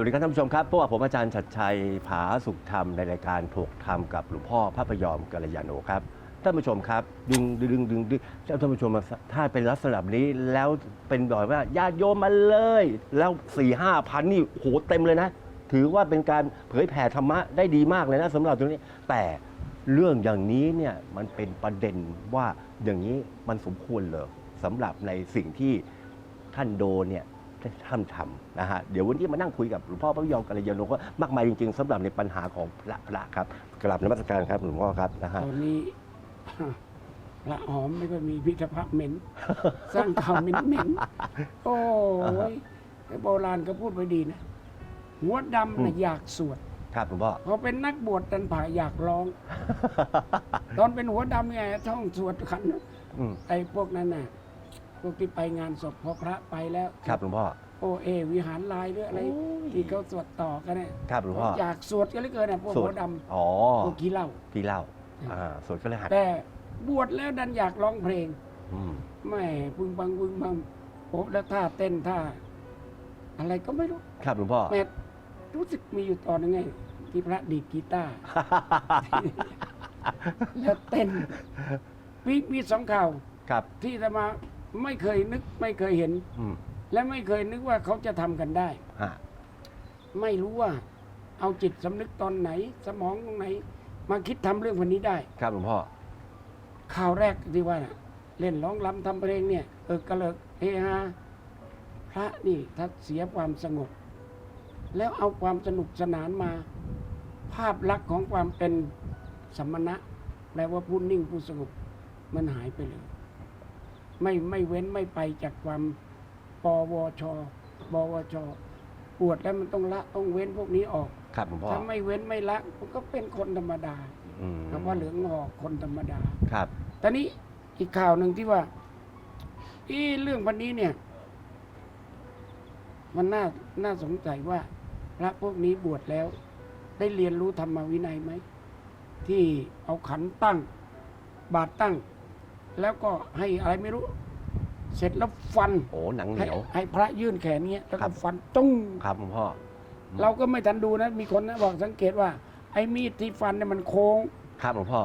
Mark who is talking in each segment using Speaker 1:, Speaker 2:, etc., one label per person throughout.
Speaker 1: วัสดีครับท่านผู้ชมครับพวกผมอาจารย์ชัดชัยผาสุขธรรมในรายการถกธรรมกับหลวงพ่อพระพยอมกัลยาโนครับท่านผู้ชมครับ ดึงดึงดึงดึงท่านผู้ชมถ้าเป็นลักษณะแบนี้แล้วเป็นแบบว่าญาติโยมมาเลย แล้วสี่ห้าพันนี่โหเต็มเลยนะ ถือว่าเป็นการเผยแผ่ธรรมะได้ดีมากเลยนะสำหรับตรงนี้ แต่เรื่องอย่างนี้เนี่ยมันเป็นประเด็นว่าอย่างนี้มันสมควรเหรอสำหรับในสิ่งที่ท่านโดนเนี่ย ท่านทำนะฮะเดี๋ยววันนี้มานั่งคุยกับหลวงพ่อพระพยอมกัลยาโนก็มากมายจริง ๆสำหรับในปัญหาของพระพระครับกราบนมัสการครับหลวงพ่อครับนะฮะ
Speaker 2: ตอนนี้พระหอมไม่ก็มีพิธภัณฑ์เหม็นสร้างข่าวเหม็นเหม็นๆโอ้ยไอ้โบราณก็พูดไปดีนะหัวดำนะอยากสวด
Speaker 1: ครับหลวงพ่อ
Speaker 2: พอเป็นนักบวชดันผ่าอยากร้อง ตอนเป็นหัวดำไงท่องสวดขัน
Speaker 1: อืม
Speaker 2: ไอ้พวกนั้นน่ะ พวกที่ไปงานศพพอพระไปแล้ว
Speaker 1: ครับหลวงพ่อ
Speaker 2: โอเอ วิหารลายหรืออะไร
Speaker 1: โอ้ย
Speaker 2: ที่เขาสวดต่อกันเนี่ย
Speaker 1: ครับหลวงพ่อ
Speaker 2: อยากสวดกันเหลือเกินน่ะพวก
Speaker 1: สว
Speaker 2: หั
Speaker 1: ด
Speaker 2: วดำ
Speaker 1: อ๋อ
Speaker 2: พวกขี้เหล้า
Speaker 1: พี่เล่าอ่าสวดก็เลยหัด
Speaker 2: แต่บวชแล้วดันอยากร้องเพลง
Speaker 1: อืม
Speaker 2: ไม่พึงบังพึงบังโอ้แล้วท่าเต้นท่า อะไรก็ไม่รู้
Speaker 1: ครับหลวงพ่อ
Speaker 2: แม่รู้สึกมีอยู่ตอนนึงไง ที่พระดีดกีตาร์ แล้วเต้นมีมีสองข่าว
Speaker 1: ครับ
Speaker 2: ที่จะมา ไม่เคยนึกไม่เคยเห็น
Speaker 1: อืม
Speaker 2: และไม่เคยนึกว่าเขาจะทำกันได้
Speaker 1: ฮะ
Speaker 2: ไม่รู้ว่า เอาจิตสำนึกตอนไหน สมองตรงไหน มาคิดทำเรื่องวันนี้ได้
Speaker 1: ครับหลวงพ่อ
Speaker 2: ข่าวแรกที่ว่าน่ะเล่นร้องรำทำเพลงเนี่ยเออกระเลิกเฮฮาพระนี่ถ้าเสียความสงบ แล้วเอาความสนุกสนานมา ภาพลักษณ์ของความเป็นสมณะแปลว่าผู้นิ่งผู้สงบมันหายไปเลย ไม่ไม่เว้นไม่ไปจากความปวชบวชปวดแล้วมันต้องละต้องเว้นพวกนี้ออก
Speaker 1: ครับหลวงพ่อ
Speaker 2: ถ้าไม่เว้นไม่ละมันก็เป็นคนธรรมดา
Speaker 1: อืม
Speaker 2: คำว่าเหลืองหอกคนธรรมดา
Speaker 1: ครับ
Speaker 2: ตอนนี้อีกข่าวหนึ่งที่ว่าอีเรื่องวันนี้เนี่ย มันน่าน่าสงสัยว่า พระพวกนี้บวชแล้ว ได้เรียนรู้ธรรมวินัยไหม ที่เอาขันตั้ง บาทตั้ง แล้วก็ให้อะไรไม่รู้ เสร็จแล้วฟัน
Speaker 1: โอ้หนังเห
Speaker 2: ให้
Speaker 1: นียว
Speaker 2: ให้พระยื่นแขนเงี้ยแล้ว
Speaker 1: ครั
Speaker 2: ก็
Speaker 1: บ
Speaker 2: ฟันตุ้ง
Speaker 1: ครับหลวงพ่อ
Speaker 2: เราก็ไม่ทันดูนะ มีคนนะบอกสังเกตว่า ไอ้มีดที่ฟันเนี่ยมันโค้ง
Speaker 1: ครับหลวงพ่อ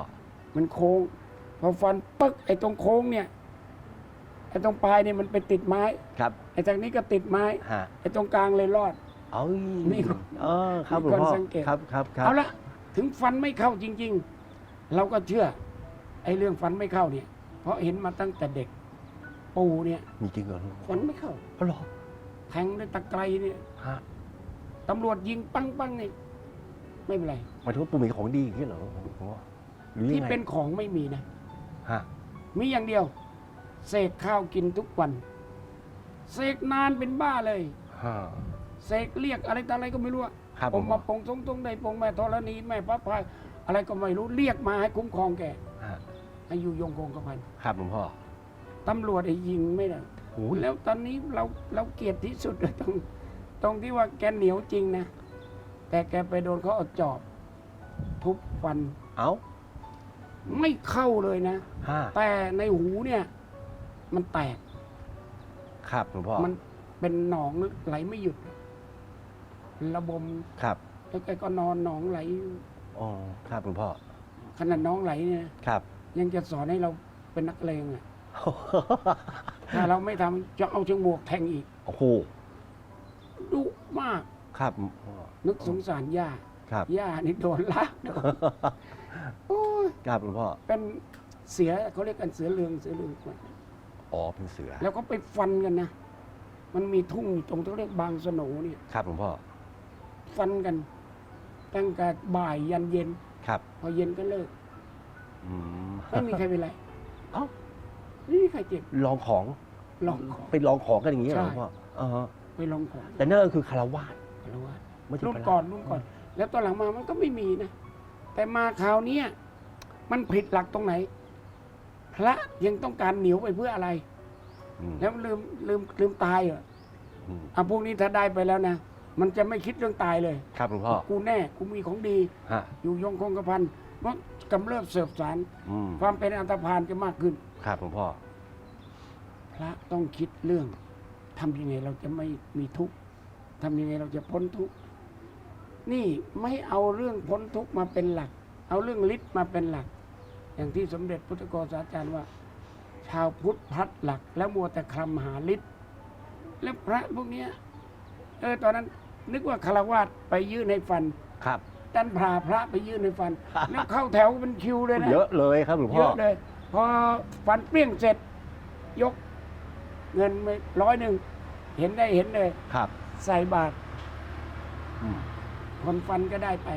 Speaker 2: มันโค้ง พอฟันปึ๊กไอ้ตรงโค้งเนี่ยไอ้ตรงปลายเนี่ยมันไปติดไม้
Speaker 1: ครับ
Speaker 2: ไอ้ทางนี้ก็ติดไม้
Speaker 1: ฮะ
Speaker 2: ไอ้ตรงกลางเลยรอด
Speaker 1: เอ้ย
Speaker 2: มีคน
Speaker 1: เออครับหล
Speaker 2: มี
Speaker 1: วง
Speaker 2: คน
Speaker 1: พ่อ
Speaker 2: สังเกต
Speaker 1: ครับครับครับ
Speaker 2: เอาละถึงฟันไม่เข้าจริง ๆ เราก็เชื่อ ไอ้เรื่องฟันไม่เข้าเนี่ย เพราะเห็นมาตั้งแต่เด็ก ปู่เนี่ย
Speaker 1: มีจริงเหรอหลวงพ่อ
Speaker 2: ฟันไม่เข้า
Speaker 1: อ๋อเหรอ
Speaker 2: แทงด้วยตะไคร้เนี่ย
Speaker 1: ฮะ
Speaker 2: ตำรวจยิงปังปังๆนี่ไม่เป็นไร
Speaker 1: หมายถึงว่าปู่มีของดีอย่างนี้เหรอหลวงพ่อหรือ
Speaker 2: ที่
Speaker 1: ยังไง
Speaker 2: เป็นของไม่มีนะ
Speaker 1: ฮะ
Speaker 2: มีอย่างเดียว เสกข้าวกินทุกวัน เสกนานเป็นบ้าเลย
Speaker 1: ฮะ
Speaker 2: เสกเรียกอะไรต่ออะไรก็ไม่รู้อะ
Speaker 1: ครับ
Speaker 2: ผม
Speaker 1: หลว
Speaker 2: มาง
Speaker 1: พ่
Speaker 2: ปงทรงตรงใดปงแม่ธรณีแม่พระพายอะไรก็ไม่รู้เรียกมาให้คุ้มครองแก
Speaker 1: ฮะ
Speaker 2: ให้อยู่ยงคงกระพัน
Speaker 1: ครับหลวงพ่อ
Speaker 2: ตำรวจไอ้ยิงไม่ได้
Speaker 1: โอ้ย
Speaker 2: แล้วตอนนี้เราเราเกลียดที่สุดเลยตรงตรงที่ว่าแกเหนียวจริงนะ แต่แกไปโดนเขาเอาจอบ ทุบฟัน
Speaker 1: เอ้า
Speaker 2: ไม่เข้าเลยนะ
Speaker 1: ฮะ
Speaker 2: แต่ในหูเนี่ย มันแตก
Speaker 1: ครับหลวงพ่อ
Speaker 2: มันเป็นหนองไหลไม่หยุด ระบม
Speaker 1: ครับ
Speaker 2: แล้วแกก็นอนหนองไหล
Speaker 1: อ๋อครับหลวงพ่อ
Speaker 2: ขนาดน้องไหลเนี่ย
Speaker 1: ครับ
Speaker 2: ยังจะสอนให้เราเป็นนักเลงอะ ถ้าเราไม่ทำจะเอาเชิงบวกแทงอีก
Speaker 1: โอ้โห
Speaker 2: ดุมาก
Speaker 1: ครับหลวงพ่อ
Speaker 2: นึกสงสารย่า
Speaker 1: ครับ
Speaker 2: ย่านี่โดนลากโดนโอ้ย
Speaker 1: ครับหลวงพ่อ
Speaker 2: เป็นเสือเขาเรียกกันเสือเรืองเสือเรือง
Speaker 1: อ๋อ เป็นเสือ
Speaker 2: แล้วก็ไปฟันกันนะ มันมีทุ่งตรงที่เรียกบางสโหนเนี่ย
Speaker 1: ครับหลวงพ่อ
Speaker 2: ฟันกัน ตั้งแต่บ่ายยันเย็น
Speaker 1: ครับ
Speaker 2: พอเย็นก็เลิก
Speaker 1: อืม
Speaker 2: ไม่มีใครเป็นไร
Speaker 1: เอ้า
Speaker 2: ไม่มีใครเจ็บ
Speaker 1: ลองของ
Speaker 2: ลองของ
Speaker 1: ไปลองของกันอย่างนี้เหรอ
Speaker 2: ใช่
Speaker 1: หลวงพ่ออ่าฮะ
Speaker 2: ไปลองของ
Speaker 1: แต่นั่นก็คือคารวาส
Speaker 2: รู้ว่า
Speaker 1: ไม่ใช่
Speaker 2: รุ่น
Speaker 1: พระ
Speaker 2: ก่อนรุ่นก่อน แล้วตอนหลังมามันก็ไม่มีนะ แต่มาคราวเนี้ยมันผิดหลักตรงไหน พระยังต้องการเหนียวไปเพื่ออะไร
Speaker 1: อืม
Speaker 2: แล้วลืมลืมลืมตายเหรอ
Speaker 1: อืม
Speaker 2: อะพวกนี้ถ้าได้ไปแล้วนะ มันจะไม่คิดเรื่องตายเลย
Speaker 1: ครับหลวงพ่อ
Speaker 2: กูแน่ กูมีของดี
Speaker 1: ฮะ
Speaker 2: อยู่ยงคงกระพันเพราะ กำเริบเสบสาร
Speaker 1: อืม
Speaker 2: ความเป็นอันตรพานจะมากขึ้น
Speaker 1: ครับหลวงพ่อ
Speaker 2: พระต้องคิดเรื่องทำยังไงเราจะไม่มีทุกข์ทำยังไงเราจะพ้นทุกข์นี่ไม่เอาเรื่องพ้นทุกข์มาเป็นหลัก เอาเรื่องฤทธิ์มาเป็นหลัก อย่างที่สมเด็จพุทธโกษาจารย์ว่า ชาวพุทธพลัดหลัก แล้วมัวแต่คลำหาฤทธิ์แล้วพระพวกเนี้ยเออตอนนั้นนึกว่าคารวาสไปยื่นให้ฟัน
Speaker 1: ครับ
Speaker 2: ดันพาพระไปยื่นให้ฟัน แล้วเข้าแถวเป็นคิวเลยนะ
Speaker 1: เยอะเลยครับหลวง
Speaker 2: เย
Speaker 1: พ่อ
Speaker 2: อะเลย พอฟันเปรี้ยงเสร็จ ยกเงินไปร้อยหนึ่ง เห็นได้เห็นเลย
Speaker 1: ครับ
Speaker 2: ใส่บาท
Speaker 1: อืม
Speaker 2: คนฟันก็ได้ไป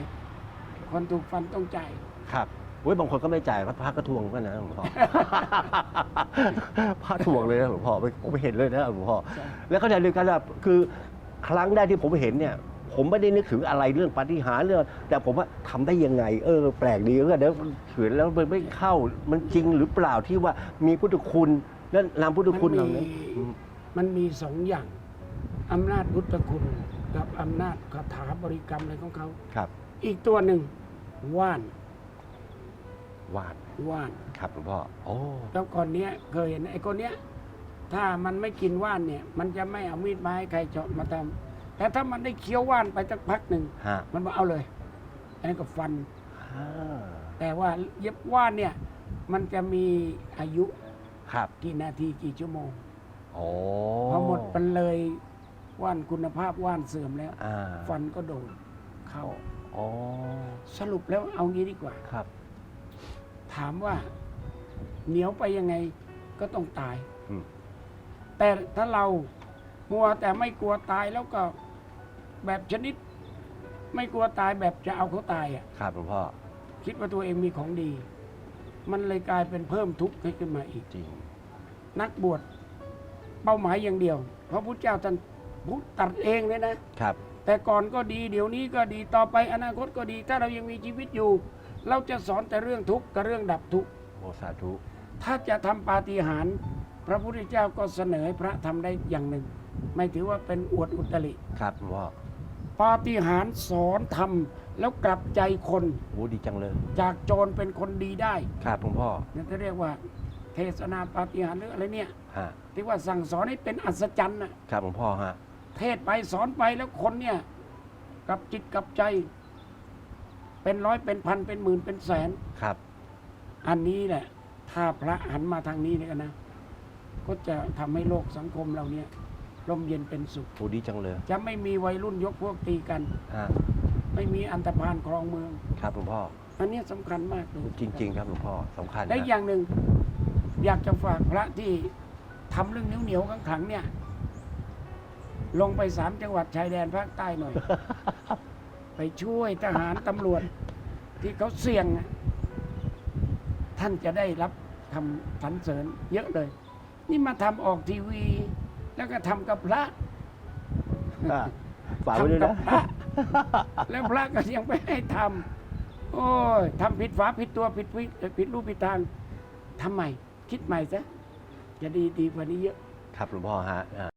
Speaker 2: คนถูกฟันต้องจ่าย
Speaker 1: ครับโอ้ยบางคนก็ไม่จ่ายพระก็ทวงกันนะหลวงพ่อ พระทวงเลยนะหลวงพ่อไม่ผมไม่เห็นเลยนะหลวงพ่อ
Speaker 2: ใช่
Speaker 1: แล้วก็ในเดียวกันอะคือครั้งแรกที่ผมเห็นเนี่ย ผมไม่ได้นึกถึงอะไรเรื่องปาฏิหาริย์เรื่อง แต่ผมว่าทำได้ยังไง เออ แปลกดีเออเดี๋ยวเถือนแล้วมันไม่เข้ามันจริงหรือเปล่าที่ว่ามีพุทธคุณและนามพุทธคุณเหล่านั้นอืม
Speaker 2: มันมีสองอย่างอำนาจพุทธคุณกับอำนาจคาถาบริกรรมอะไรของเขา
Speaker 1: ครับ
Speaker 2: อีกตัวหนึ่งว่าน
Speaker 1: ว่าน
Speaker 2: ว่าน
Speaker 1: ครับหลวงพ่อโอ้
Speaker 2: แล้วคนเนี้ยเคยเห็นไอ้คนเนี้ยถ้ามันไม่กินว่านเนี่ย มันจะไม่เอามีดมาให้ใครเจาะมาทำ แต่ถ้ามันได้เคี้ยวว่านไปสักพักหนึ่ง
Speaker 1: ฮะ
Speaker 2: มันบอกเอาเลยอันนั้นก็ฟัน
Speaker 1: อ่า
Speaker 2: แต่ว่าเย็บว่านเนี่ย มันจะมีอายุ
Speaker 1: ครับ
Speaker 2: กี่นาทีกี่ชั่วโมง
Speaker 1: โอ้
Speaker 2: พอหมดมันเลยว่านคุณภาพว่านเสื่อมแล้ว
Speaker 1: อ่า
Speaker 2: ฟันก็โดนเข้า
Speaker 1: อ๋อ
Speaker 2: สรุปแล้วเอางี้ดีกว่า
Speaker 1: ครับ
Speaker 2: ถามว่า เหนียวไปยังไงก็ต้องตาย
Speaker 1: อืม
Speaker 2: แต่ถ้าเรามัวแต่ไม่กลัวตายแล้วก็ แบบชนิด ไม่กลัวตายแบบจะเอาเขาตายอะ
Speaker 1: ครับหลวงพ่อ
Speaker 2: คิดว่าตัวเองมีของดี มันเลยกลายเป็นเพิ่มทุกข์ให้ขึ้นมาอีก
Speaker 1: จริง
Speaker 2: นักบวชเป้าหมายอย่างเดียว เพราะพุทธเจ้าท่านพูดตัดเองเลยนะ
Speaker 1: ครับ
Speaker 2: แต่ก่อนก็ดีเดี๋ยวนี้ก็ดีต่อไปอนาคตก็ดี ถ้าเรายังมีชีวิตอยู่ เราจะสอนแต่เรื่องทุกข์กับเรื่องดับทุกข์
Speaker 1: โอสาธุ
Speaker 2: ถ้าจะทำปาฏิหาริย์พระพุทธเจ้าก็เสนอให้พระทำได้อย่างหนึ่ง ไม่ถือว่าเป็นอวดอุตริ
Speaker 1: ครับหลวงพ่อ
Speaker 2: ปาฏิหาริย์สอนทำแล้วกลับใจคน
Speaker 1: โอ้ดีจังเลย
Speaker 2: จากโจรเป็นคนดีได้
Speaker 1: ครับหลวงพ่อ
Speaker 2: นั่นจะเรียกว่า เทศนาปาฏิหาริย์หรืออะไรเนี่ย
Speaker 1: ฮะ
Speaker 2: ที่ว่าสั่งสอนให้เป็นอัศจรรย์น่ะ
Speaker 1: ครับหลวงพ่อฮะ
Speaker 2: เทศไปสอนไปแล้วคนเนี่ยกลับจิตกลับใจ เป็นร้อยเป็นพันเป็นหมื่นเป็นแสน
Speaker 1: ครับ
Speaker 2: อันนี้แหละ ถ้าพระหันมาทางนี้เนี่ยนะ ก็จะทำให้โลกสังคมเราเนี่ย ร่มเย็นเป็นสุข
Speaker 1: โอ้ดีจังเลย
Speaker 2: จะไม่มีวัยรุ่นยกพวกตีกัน
Speaker 1: ฮะ
Speaker 2: ไม่มีอันตรพานครองเมือง
Speaker 1: ครับหลวงพ่อ
Speaker 2: อันเนี้ยสำคัญมากเลย
Speaker 1: จริง ๆ ครับหลวงพ่อสำคัญ
Speaker 2: และ
Speaker 1: นะ
Speaker 2: อย่างหนึ่งอยากจะฝากพระที่ทำเรื่องนิ้วเหนียวๆขังๆเนี่ย ลงไปสามจังหวัดชายแดนภาคใต้หน่อย ไปช่วยทหารตำรวจ ที่เขาเสี่ยงอะท่านจะได้รับคำสรรเสริญเยอะเลย นี่มาทำออกทีวี แล้วก็ทำกับพระ
Speaker 1: อะฝากไว้ด้วย
Speaker 2: ทำกั
Speaker 1: นะ
Speaker 2: พระ แล้วพระก็ยังไม่ให้ทำโอ้ยทำผิดฝาผิดตัวผิดวิผิดรูปผิดทางทำใหม่คิดใหม่ซะจะดีดีกว่านี้เยอะ
Speaker 1: ครับหลวงพ่อฮะอะ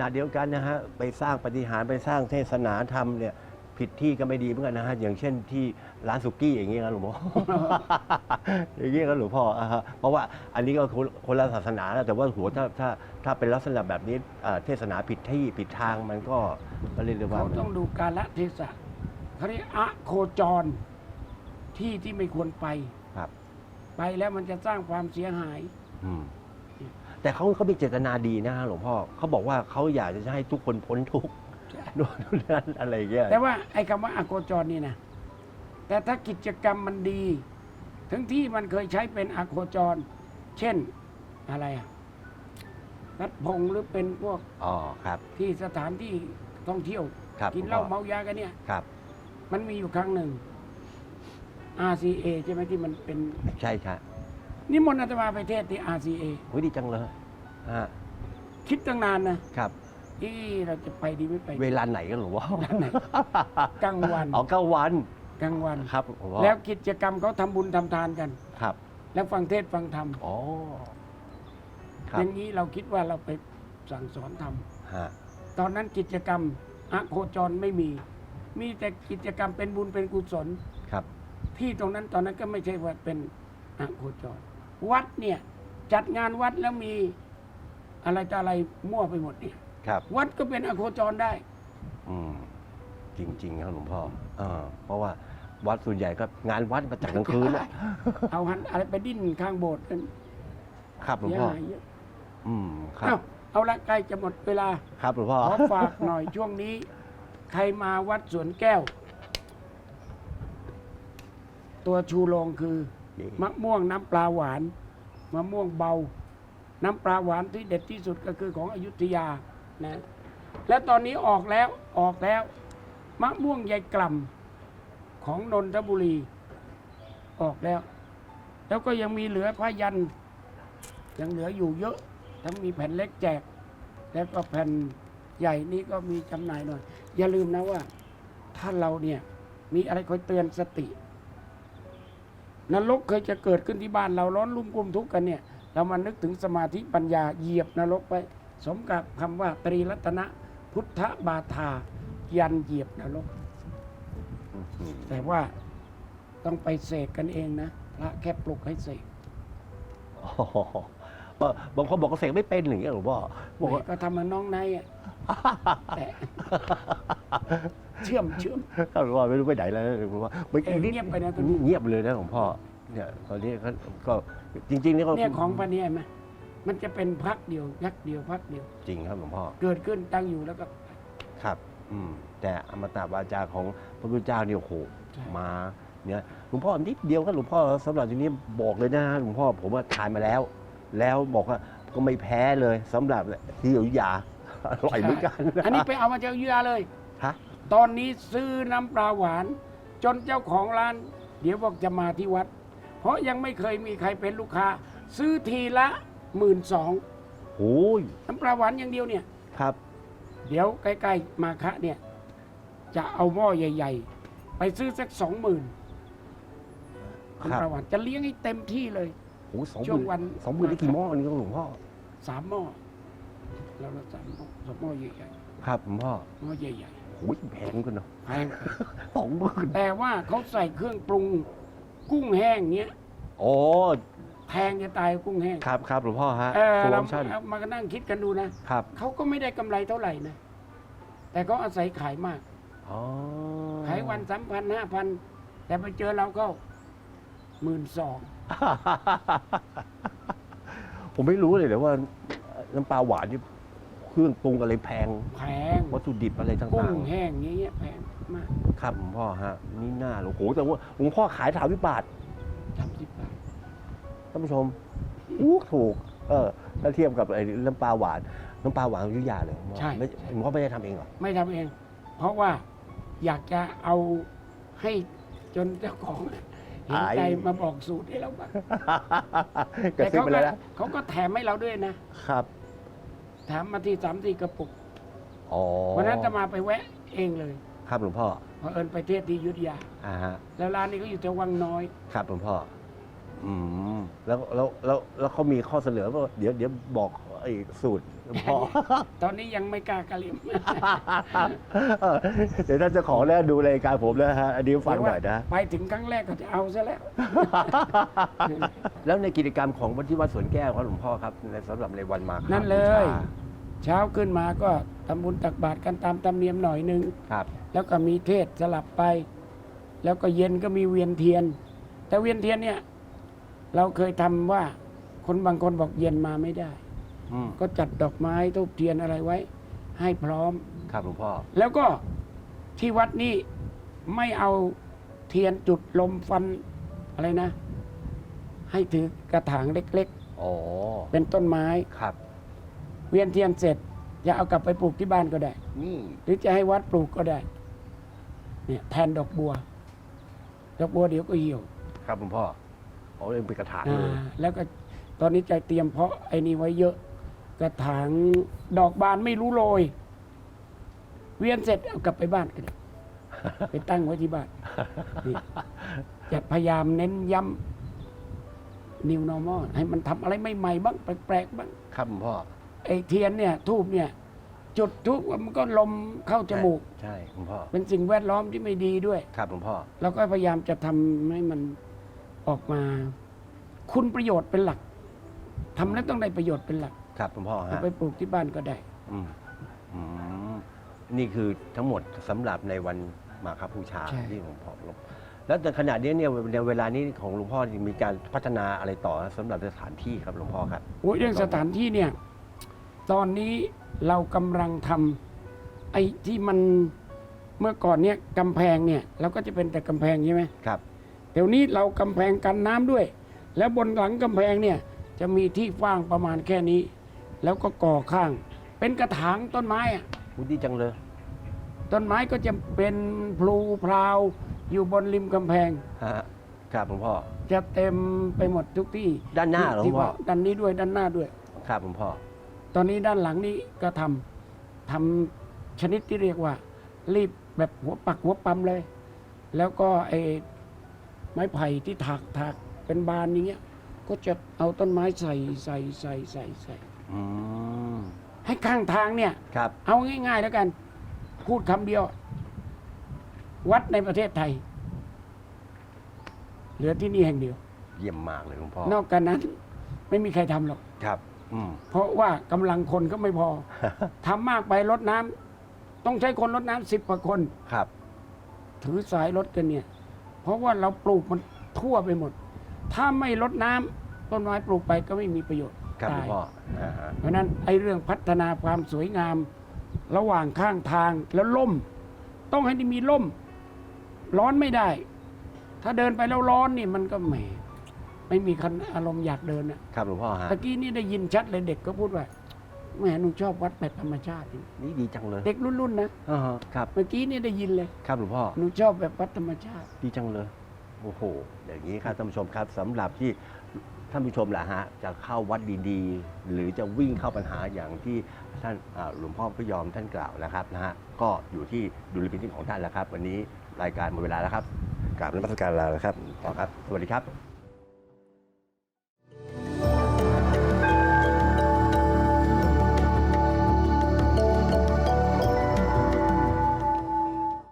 Speaker 1: ณะเดียวกันนะฮะไปสร้างปฏิหารย์ไปสร้างเทศนาธรรมเนี่ยผิดที่ก็ไม่ดีเหมือนกันนะฮะอย่างเช่นที่ร้านสุกี้อย่างเงี้ยครับหลวงพ่อ อย่างเงี้ยครับหลวงพ่ออ่าฮะเพราะว่าอันนี้ก็คนคนละศาสนาแล้วแต่ว่าหัวถ้าถ้าถ้าเป็นลักษณะแบบนี้อ่าเทศนาผิดที่ผิดทางมันก็ก็เรียกได้ว่า
Speaker 2: เขาต้องดูกาลเทศะเขาเรียกอะโคจรที่ที่ไม่ควรไป
Speaker 1: ครับ
Speaker 2: ไปแล้วมันจะสร้างความเสียหาย
Speaker 1: อืม แต่เขาเขามีเจตนาดีนะฮะหลวงพ่อเขาบอกว่าเขาอยากจะให้ทุกคนพ้นทุกข์นู่นนั่นอะไรอย่างเงี้ย
Speaker 2: แต่ว่าไอ้คำว่าอะโคจรนี่นะแต่ถ้ากิจกรรมมันดีทั้งที่มันเคยใช้เป็นอะโคจร เช่นอะไรอะรัดพงหรือเป็นพวก
Speaker 1: อ๋อครับ
Speaker 2: ที่สถานที่ท่องเที่ยว
Speaker 1: ครับ
Speaker 2: กินเหล้า
Speaker 1: หลวงพ่อ
Speaker 2: เมายากันเนี่ย
Speaker 1: ครับ
Speaker 2: มันมีอยู่ครั้งหนึ่ง RCA ใช่ไหมที่มันเป็น
Speaker 1: ใช่ครับ
Speaker 2: นิมนต์อาตมาไปเทศที่ RCA
Speaker 1: โอ้ยดีจังเลยฮะ
Speaker 2: คิดตั้งนานนะครับ ที่เราจะไปดีไม่ไป
Speaker 1: เวลาไหนกันหรือว่า
Speaker 2: กลางวัน
Speaker 1: เอาเก้าวัน
Speaker 2: กลางวัน
Speaker 1: ครับหลวงพ่อ
Speaker 2: แล้วกิจกรรมเขาทำบุญทำทานกัน
Speaker 1: ครับ
Speaker 2: แล้วฟังเทศน์ฟังธรรม
Speaker 1: อ๋อค
Speaker 2: อ
Speaker 1: รับ
Speaker 2: ย่างนี้เราคิดว่าเราไปสั่งสอนธรรม
Speaker 1: ฮะ
Speaker 2: ตอนนั้นกิจกรรมอะโคจรไม่มี มีแต่กิจกรรมเป็นบุญเป็นกุศล
Speaker 1: ครับ
Speaker 2: ที่ตรงนั้นตอนนั้นก็ไม่ใช่ว่าเป็นอะโคจร วัดเนี่ย จัดงานวัดแล้วมีอะไรต่ออะไรมั่วไปหมดเนี่ย
Speaker 1: ครับ
Speaker 2: วัดก็เป็นอะโคจรได้
Speaker 1: อืมจริง ๆ ครับหลวงพ่อเออเพราะว่าวัดส่วนใหญ่ก็งานวัดมาจากกลางคืนนะ
Speaker 2: เอาหันอะไรไปดิ้นข้างโบสถ์กัน
Speaker 1: ครับหลวง
Speaker 2: เสีย
Speaker 1: พ่อ
Speaker 2: หายเยอะ
Speaker 1: อืมครั
Speaker 2: เอา
Speaker 1: บ
Speaker 2: เอาละใกล้จะหมดเวลา
Speaker 1: ครับหลวงพ่อ
Speaker 2: ขอฝากหน่อยช่วงนี้ ใครมาวัดสวนแก้ว ตัวชูโรงคือ มะม่วงน้ำปลาหวานมะม่วงเบา น้ำปลาหวานที่เด็ดที่สุดก็คือของอยุธยานะและตอนนี้ออกแล้วออกแล้ว มะม่วงใยกล่ำของนนทบุรี ออกแล้ว แล้วก็ยังมีเหลือพระยัน ยังเหลืออยู่เยอะ ทั้งมีแผ่นเล็กแจก แล้วก็แผ่นใหญ่นี้ก็มีจำหน่ายหน่อย อย่าลืมนะว่า ถ้าเราเนี่ยมีอะไรคอยเตือนสติ นรกเคยจะเกิดขึ้นที่บ้านเราร้อนรุ่มกลุ่มทุกข์กันเนี่ย เรามานึกถึงสมาธิปัญญาเหยียบนรกไป สมกับคำว่าตรีรัตนะพุทธบาทายันเหยียบนรก
Speaker 1: อืม
Speaker 2: แต่ว่าต้องไปเสกกันเองนะพระแค่ปลุกให้เสก
Speaker 1: อ๋อบางคนบอกว่าเสกไม่เป็นอย่างเงี้ยหลวงพ่อบอกว่า
Speaker 2: ก็ทำเหมือนน้องนายอะแต่ เชื่อมเชื่อม
Speaker 1: ครับหลวงพ่อไม่รู้ไปไหนแล้วนะหลวงพ่อเมื่อกี้นี่
Speaker 2: เงียบไปนะตอนนี้
Speaker 1: เงียบเลยนะหลวงพ่อเนี่ยตอนนี้ก็ก็จริงๆนี่ก็
Speaker 2: เนี่ยของพันนี้เห็นไหมมันจะเป็นพักเดียวยักเดียวพักเดียว
Speaker 1: จริงครับหลวงพ่อ
Speaker 2: เกิดขึ้นตั้งอยู่แล้วก็
Speaker 1: ครับ อืม แต่อมตะวาจาของพระพุทธเจ้าเนี่ยโอ้โห
Speaker 2: ใช่
Speaker 1: มาเนี่ยหลวงพ่อนิดเดียวครับหลวงพ่อสำหรับทีนี้บอกเลยนะหลวงพ่อผมว่าทานมาแล้ว แล้วบอกว่าก็ไม่แพ้เลยสำหรับที่อยุธยาอร่อยเหมือนกัน
Speaker 2: อันนี้ไปเอามาจากอยุธยาเลย
Speaker 1: ฮะ
Speaker 2: ตอนนี้ซื้อน้ำปลาหวาน จนเจ้าของร้าน เดี๋ยวบอกจะมาที่วัด เพราะยังไม่เคยมีใครเป็นลูกค้า ซื้อทีละหมื่นสอง
Speaker 1: โอ้ย
Speaker 2: น้ำปลาหวานอย่างเดียวเนี่ย
Speaker 1: ครับ
Speaker 2: เดี๋ยวใกล้ๆมาคะเนี่ย จะเอาหม้อใหญ่ ๆ ไปซื้อสักสองหมื่น
Speaker 1: ครับ
Speaker 2: น้ำปลาหวานจะเลี้ยงให้เต็มที่เลย
Speaker 1: โอ้สองห
Speaker 2: ช่ว
Speaker 1: มื่
Speaker 2: ง
Speaker 1: น
Speaker 2: วัน
Speaker 1: สองหมื่นได้กี่หม้อนี่ครับหลวงพ่อ
Speaker 2: สามหม้อเราละสามหม้อสองหม้อใหญ่
Speaker 1: ครับหลวงพ่อ
Speaker 2: ๆหม้อใหญ่
Speaker 1: โอ้ยแพงกันเนาะ
Speaker 2: ๆแพง
Speaker 1: สองหมื่น
Speaker 2: แต่ว่าเขาใส่เครื่องปรุงกุ้งแห้งเนี้ย
Speaker 1: โอ้
Speaker 2: แพงจะตายกุ้งแห้ง
Speaker 1: ครับครับหลวงพ่อฮะ
Speaker 2: เออ
Speaker 1: โปร
Speaker 2: เรา
Speaker 1: โมชั่น
Speaker 2: เอามาก็นั่งคิดกันดูนะ
Speaker 1: ครับ
Speaker 2: เขาก็ไม่ได้กำไรเท่าไหร่นะ แต่เขาอาศัยขายมาก
Speaker 1: อ๋อ
Speaker 2: ขายวันสามพันห้าพันแต่ไปเจอเราก็หมื่นสอง
Speaker 1: ผมไม่รู้เลยเดี๋ยวว่าน้ำปลาหวานนี่ เครื่องปรุงอะไรแพง
Speaker 2: แพง
Speaker 1: วัตถุดิบอะไร
Speaker 2: กุ้
Speaker 1: ต่าง
Speaker 2: งแห้งอย่างเงี้ยแพงมาก
Speaker 1: ๆ ครับหลวงพ่อฮะ นี่น่าหลวงโหแต่ว่าหลวงพ่อขายถามวิบาท
Speaker 2: สามสิบบาท
Speaker 1: ท่านผู้ชมอู้ถูก เออถ้าเทียบกับไอ้น้ำปลาหวานน้ำปลาหวานอยุธยาเลยหลวงพ่อ
Speaker 2: ใช่
Speaker 1: ไม่หลวงพ่อไม่ได้ทำเองเหรอ
Speaker 2: ไม่ทำเอง เพราะว่าอยากจะเอาให้จนเจ้าของเห็นใจมาบอกสูตรให้เราบ้าง
Speaker 1: กระซิบ
Speaker 2: เขา
Speaker 1: ไป
Speaker 2: ก็
Speaker 1: แล้วนะ
Speaker 2: เขาก็แถมให้เราด้วยนะ
Speaker 1: ครับ
Speaker 2: แถมมาที่สามสี่กระปุก
Speaker 1: อ๋อ
Speaker 2: วันนั้นจะมาไปแวะเองเลย
Speaker 1: ครับหลวงพ่อ
Speaker 2: เพอเอิญไปเทศที่อยุทธยา
Speaker 1: อ่าฮะ
Speaker 2: แล้วร้านนี้ก็อยู่แถววังน้อย
Speaker 1: ครับหลวงพ่อ อืม แล้วแล้วแล้วแล้วเขามีข้อเสนอว่าเดี๋ยวเดี๋ยวบอกไอ้สูตรหลวงพ่อ
Speaker 2: ตอนนี้ยังไม่กล้ากระลิม
Speaker 1: เออเดี๋ยวท่านเจะของแล้วดูรายการผมแล้วฮะอันนี้ฟังหน่อยนะ
Speaker 2: ไปถึงครั้งแรกก็จะเอาซะแล้ว
Speaker 1: แล้วในกิจกรรมของวัดที่วัดสวนแก้วครับหลวงพ่อครับในสำหรับในวันมาฆ
Speaker 2: นั่นเลย
Speaker 1: บูชา
Speaker 2: เช้าขึ้นมาก็ทำบุญตักบาตรกันตามธรรมเนียมหน่อยหนึง
Speaker 1: ครับ
Speaker 2: แล้วก็มีเทศสลับไป แล้วก็เย็นก็มีเวียนเทียน แต่เวียนเทียนเนี่ย เราเคยทำว่าคนบางคนบอกเย็นมาไม่ได้
Speaker 1: อืม
Speaker 2: ก็จัดดอกไม้ทูบเทียนอะไรไว้ ให้พร้อม
Speaker 1: ครับหลวงพ่อ
Speaker 2: แล้วก็ที่วัดนี้ไม่เอาเทียนจุดลมฟันอะไรนะ ให้ถือกระถางเล็ก
Speaker 1: อ๋อ
Speaker 2: ๆเป็นต้นไม้
Speaker 1: ครับ
Speaker 2: เวียนเทียนเสร็จจะเอากลับไปปลูกที่บ้านก็ได้
Speaker 1: นี่
Speaker 2: หรือจะให้วัดปลูกก็ได้ เนี่ย แทนดอกบัว ดอกบัวเดี๋ยวก็เหี่ยว
Speaker 1: ครับหลวงพ่อ โอ้เองเป็นกระถาง
Speaker 2: อ่า
Speaker 1: เลย
Speaker 2: แล้วก็ตอนนี้ใจเตรียมเพาะไอ้นี่ไว้เยอะ กระถางดอกบานไม่รู้โรย เวียนเสร็จเอากลับไปบ้านกันไปตั้งไว้ที่บ้านนี่จะพยายามเน้นย้ำ new normal ให้มันทำอะไรใหม่ๆบ้างแปลกๆบ้าง
Speaker 1: ครับหลวงพ่อ
Speaker 2: ไอ้เทียนเนี่ยทูบเนี่ย จุดทุกมันก็ลมเข้าจมูก
Speaker 1: ใช่หลวงพ่อ
Speaker 2: เป็นสิ่งแวดล้อมที่ไม่ดีด้วย
Speaker 1: ครับหลวงพ่อ
Speaker 2: เราก็พยายามจะทำให้มัน ออกมา คุณประโยชน์เป็นหลักทำแล้วต้องได้ประโยชน์เป็นหลัก
Speaker 1: ครับหลวงพ่อ
Speaker 2: เอา
Speaker 1: ฮะ
Speaker 2: ไปปลูกที่บ้านก็ได้
Speaker 1: อืมอืมนี่คือทั้งหมดสำหรับในวันมาคบูชา
Speaker 2: ใช่
Speaker 1: ที่หลวงพ่อลงแล้วแต่ขณะนี้เนี่ยในเวลานี้ของหลวงพ่อมีการพัฒนาอะไรต่อสำหรับสถานที่ครับหลวงพ่อครับ
Speaker 2: โอ้ยเรื่องสถานที่เนี่ย ตอนนี้เรากำลังทำไอ้ที่มันเมื่อก่อนเนี่ยกำแพงเนี่ย เราก็จะเป็นแต่กำแพงใช่ไหม
Speaker 1: ครับ
Speaker 2: เดี๋ยวนี้เรากำแพงกันน้ำด้วย แล้วบนหลังกำแพงเนี่ยจะมีที่ฟ้างประมาณแค่นี้ แล้วก็ก่อข้าง เป็นกระถางต้นไม้อะ
Speaker 1: พูดดีจังเลย
Speaker 2: ต้นไม้ก็จะเป็นพลูพราวอยู่บนริมกำแพง
Speaker 1: ฮะครับหลวงพ่อ
Speaker 2: จะเต็มไปหมดทุกที่
Speaker 1: ด้านหน้าเหรอ
Speaker 2: ที่
Speaker 1: หลวงพ่อ
Speaker 2: ว่าด้านนี้ด้วยด้านหน้าด้วย
Speaker 1: ครับหลวงพ่อ
Speaker 2: ตอนนี้ด้านหลังนี้ก็ทำทำชนิดที่เรียกว่า รีบแบบหัวปักหัวปั๊มเลย แล้วก็ไอ้ ไม้ไผ่ที่ถักถักเป็นบานอย่างเงี้ย ก็จะเอาต้นไม้ใส่ใส่ใส่ใส่ใส่
Speaker 1: อืม
Speaker 2: ให้ข้างทางเนี่ย
Speaker 1: ครับ
Speaker 2: เอาง่าย ๆ แล้วกัน พูดคำเดียว วัดในประเทศไทย เหลือที่นี่แห่งเดียว
Speaker 1: เยี่ยมมากเลยหลวงพ่อ
Speaker 2: นอกจากนั้น ไม่มีใครทำหรอก
Speaker 1: ครับ อืม
Speaker 2: เพราะว่ากำลังคนก็ไม่พอ ทำมากไปรดน้ำต้องใช้คนรดน้ำสิบกว่าคน
Speaker 1: ครับ
Speaker 2: ถือสายรถกันเนี่ย เพราะว่าเราปลูกมันทั่วไปหมด ถ้าไม่รดน้ำต้นไม้ปลูกไปก็ไม่มีประโยชน์
Speaker 1: ครับหลว
Speaker 2: ตางย
Speaker 1: พ่ออ่าฮะ
Speaker 2: เพราะฉะนั้นไอ้เรื่องพัฒนาความสวยงาม ระหว่างข้างทางแล้วล่ม ต้องให้มีล่ม ร้อนไม่ได้ ถ้าเดินไปแล้วร้อนนี่มันก็แหมไม่มีคันอารมณ์อยากเดินน่ะ
Speaker 1: ครับหลวงพ่อฮะ
Speaker 2: ตะกี้นี่ได้ยินชัดเลยเด็กก็พูดว่า แหมหนูชอบวัดแบบธรรมชาติ
Speaker 1: นี่ดีจังเลย
Speaker 2: เด็กรุ่นๆนะ
Speaker 1: อ่าฮะครับ
Speaker 2: เมื่อกี้นี่ได้ยินเลย
Speaker 1: ครับหลวงพ่อ
Speaker 2: หนูชอบแบบวัดธรรมชาติ
Speaker 1: ดีจังเลย โอ้โห อย่างนี้ครับท่านผู้ชมครับสำหรับที่ท่านผู้ชมแหละฮะจะเข้าวัดดีๆ หรือจะวิ่งเข้าปัญหาอย่างที่ท่านอ่าหลวงพ่อพระยอมท่านกล่าวนะครับนะฮะก็อยู่ที่ดุลพินิจของท่านแล้วครับ วันนี้รายการหมดเวลาแล้วครับกราบนมัสการลาแล้วครับพอครับ สวัสดีครับ